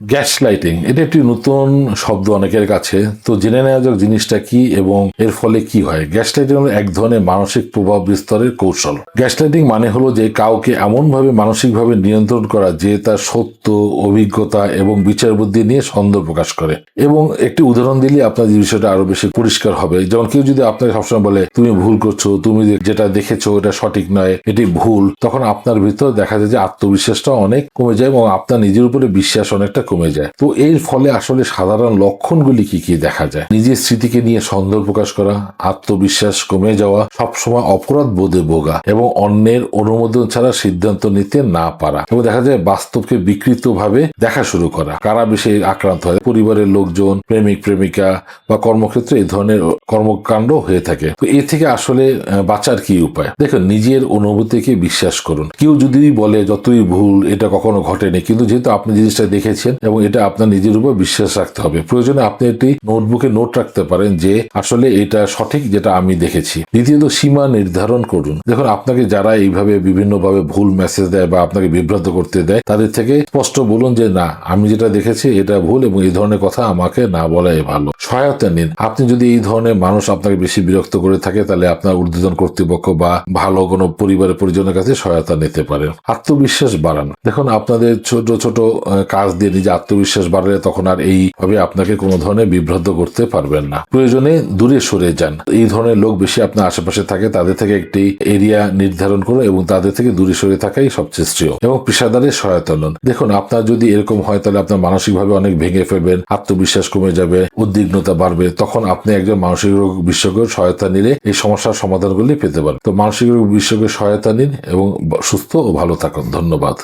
Gas lighting এটা একটি নতুন শব্দ অনেকের কাছে। তো জেনে নেওয়া যাক জিনিসটা কি এবং এর ফলে কি হয়। গ্যাস লাইটিং হলো এক ধরনের মানসিক প্রভাব বিস্তারের কৌশল। গ্যাস লাইটিং মানে হলো যে কাউকে এমনভাবে মানসিকভাবে নিয়ন্ত্রণ করা যে তার সত্য, অভিজ্ঞতা এবং বিচার বুদ্ধি নিয়ে সন্দেহ প্রকাশ করে। এবং একটি উদাহরণ দিলে আপনার বিষয়টা আরও বেশি পরিষ্কার হবে। যেমন কেউ যদি আপনাকে সবসময় বলে, তুমি ভুল করছ, তুমি যেটা দেখেছ এটা সঠিক নয়, এটি ভুল, তখন আপনার ভিতর দেখা যায় যে আত্মবিশ্বাসটা অনেক কমে যায় এবং আপনার নিজের উপরে বিশ্বাস অনেকটা কমে যায়। তো এর ফলে আসলে সাধারণ লক্ষণগুলি কি কি দেখা যায়? নিজের স্মৃতিকে নিয়ে সন্দেহ প্রকাশ করা, আত্মবিশ্বাস কমে যাওয়া, সবসময় অপরাধ বোধে ভোগা এবং অন্যের অনুমোদন ছাড়া সিদ্ধান্ত নিতে না পারা এবং দেখা যায় বাস্তবকে বিকৃত ভাবে দেখা শুরু করা। কারা বেশি আক্রান্ত হয়? পরিবারের লোকজন, প্রেমিক, প্রেমিকা বা কর্মক্ষেত্রে এই ধরনের কর্মকাণ্ড হয়ে থাকে। তো এ থেকে আসলে বাঁচার কি উপায়? দেখুন, নিজের অনুভূতিকে বিশ্বাস করুন। কেউ যদি বলে, যতই ভুল, এটা কখনো ঘটেনি। কিন্তু যেহেতু আপনি জিনিসটা দেখেছেন এবং এটা আপনার নিজের উপর বিশ্বাস রাখতে হবে। প্রয়োজনে আপনি একটি নোটবুকে নোট রাখতে পারেন যে আসলে এটা সঠিক যেটা আমি দেখেছি। দ্বিতীয়ত, সীমা নির্ধারণ করুন। দেখুন, আপনাকে যারা এইভাবে বিভিন্নভাবে ভুল মেসেজ দেয় বা আপনাকে বিভ্রান্ত করতে দেয়, তাদের থেকে স্পষ্ট বলুন যে, না, আমি যেটা দেখেছি এটা ভুল এবং এই ধরনের কথা আমাকে না বলাই ভালো। সহায়তা নিন। আপনি যদি এই ধরনের মানুষ আপনাকে বেশি বিরক্ত করে থাকে, তাহলে আপনার ঊর্ধ্বতন কর্তৃপক্ষ বা ভালো কোনো পরিবারের পরিজনের কাছে সহায়তা নিতে পারেন। আত্মবিশ্বাস বাড়ান। দেখুন, আপনাদের ছোট ছোট কাজ দিয়ে নিজে আত্মবিশ্বাস বাড়ালে তখন আর এইভাবে আপনাকে কোনো ধরনের বিভ্রান্ত করতে পারবেন না। প্রয়োজনে দূরে সরে যান। এই ধরনের লোক বেশি আপনার আশেপাশে থাকে, তাদের থেকে একটি এরিয়া নির্ধারণ করুন এবং তাদের থেকে দূরে সরে থাকাই সবচেয়ে শ্রেয়। এবং পেশাদারের সহায়তা নিন দেখুন, আপনার যদি এরকম হয়, তাহলে আপনার মানসিকভাবে অনেক ভেঙে ফেলবেন, আত্মবিশ্বাস কমে যাবে, উদ্বিগ্নতা বাড়বে। তখন আপনি একজন মানসিক রোগ বিশেষজ্ঞের সহায়তা নিলে এই সমস্যার সমাধানগুলি পেতে পারেন। তো মানসিক রোগ বিশেষজ্ঞের সহায়তা নিন এবং সুস্থ ও ভালো থাকুন। ধন্যবাদ।